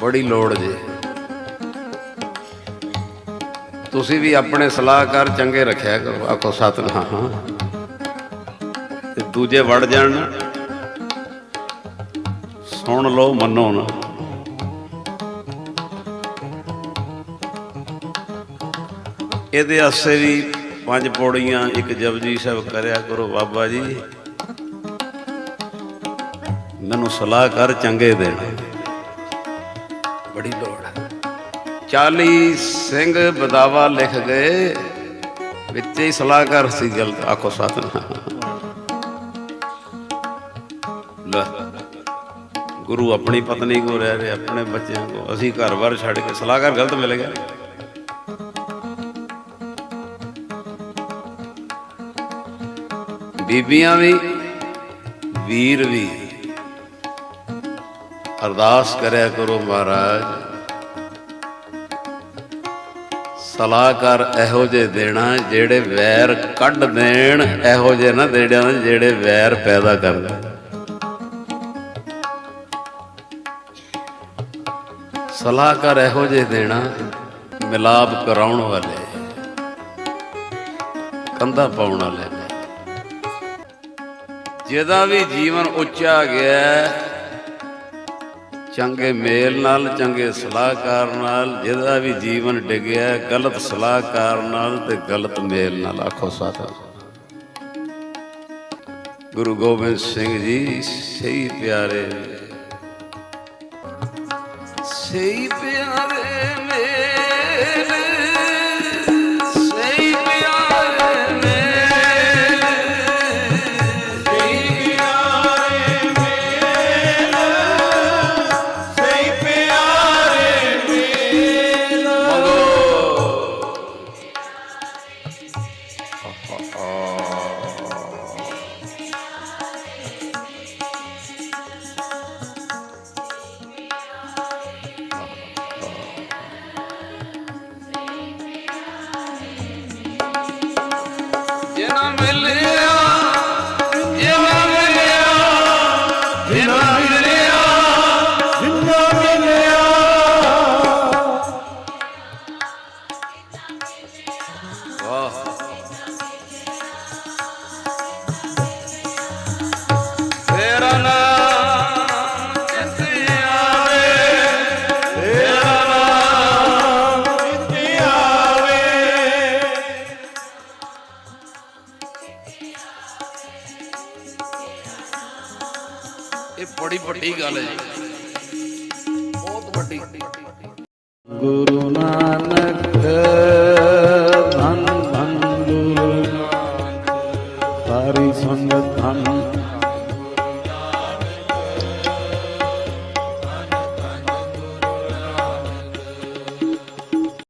ਬੜੀ ਲੋੜ ਜੇ। ਤੁਸੀਂ ਵੀ ਆਪਣੇ ਸਲਾਹਕਾਰ ਚੰਗੇ ਰੱਖਿਆ ਕਰੋ, ਆਖੋ ਸਤਨਾਮ। ਹਾਂ ਤੇ ਦੂਜੇ ਵੜ ਜਾਣ ਸੁਣ ਲਓ, ਮੰਨੋ ਨਾ। ਇਹਦੇ ਆਸੇ ਵੀ ਪੰਜ ਪੌੜੀਆਂ ਇੱਕ ਜਪਜੀ ਸਾਹਿਬ ਕਰਿਆ ਕਰੋ, ਬਾਬਾ ਜੀ। ਮੈਨੂੰ ਸਲਾਹਕਾਰ ਚੰਗੇ ਦੇਣ। ਬੜੀ ਲੋੜ ਹੈ 40 ਸਿੰਘ ਬਦਾਵਾ ਲਿਖ ਗਏ, ਵਿੱਚ ਹੀ ਸਲਾਹਕਾਰ ਸੀ ਗਲਤ ਆਖੋ ਸਤਨਾਮ ਲੈ, ਗੁਰੂ ਆਪਣੀ ਪਤਨੀ ਕੋ ਰਹਿ ਰਹੇ, ਆਪਣੇ ਬੱਚਿਆਂ ਕੋ, ਅਸੀਂ ਘਰ-ਬਾਰ ਛੱਡ ਕੇ ਸਲਾਹਕਾਰ ਗਲਤ ਮਿਲ ਗਿਆ। ਬੀਬੀਆਂ ਵੀ, ਵੀਰ ਵੀ। ਅਰਦਾਸ ਕਰਿਆ ਕਰੋ ਮਹਾਰਾਜ। ਸਲਾਹਕਾਰ ਇਹੋ ਜੇ ਦੇਣਾ ਜਿਹੜੇ ਵੈਰ ਕੱਢ ਦੇਣ, ਇਹੋ ਜੇ ਨਾ ਦੇਣਾ ਜਿਹੜੇ ਵੈਰ ਪੈਦਾ ਕਰਦੇ ਸਲਾਹਕਾਰ ਇਹੋ ਜੇ ਦੇਣਾ ਮਿਲਾਪ ਕਰਾਉਣ ਵਾਲੇ, ਕੰਧਾ ਪਾਉਣ ਵਾਲੇ ਜਿਹਦਾ ਵੀ ਜੀਵਨ ਉੱਚਾ ਗਿਆ ਚੰਗੇ ਮੇਲ ਨਾਲ, ਚੰਗੇ ਸਲਾਹਕਾਰ ਨਾਲ, ਜਿਹਦਾ ਵੀ ਜੀਵਨ ਡਿੱਗਿਆ, ਗਲਤ ਸਲਾਹਕਾਰ ਨਾਲ ਤੇ ਗਲਤ ਮੇਲ ਨਾਲ। ਆਖੋ ਸਾਥ। ਗੁਰੂ ਗੋਬਿੰਦ ਸਿੰਘ ਜੀ, ਸਹੀ ਪਿਆਰੇ। ਸਹੀ ਪਿਆਰੇ ਮੇਰੇ ਵਾਹ ਤੇਰਾ ਨਾਮ ਇਹ ਬੜੀ ਵੱਡੀ ਗੱਲ ਹੈ ਜੀ। ਬਹੁਤ ਵੱਡੀ। ਗੁਰੂ ਨਾਨਕ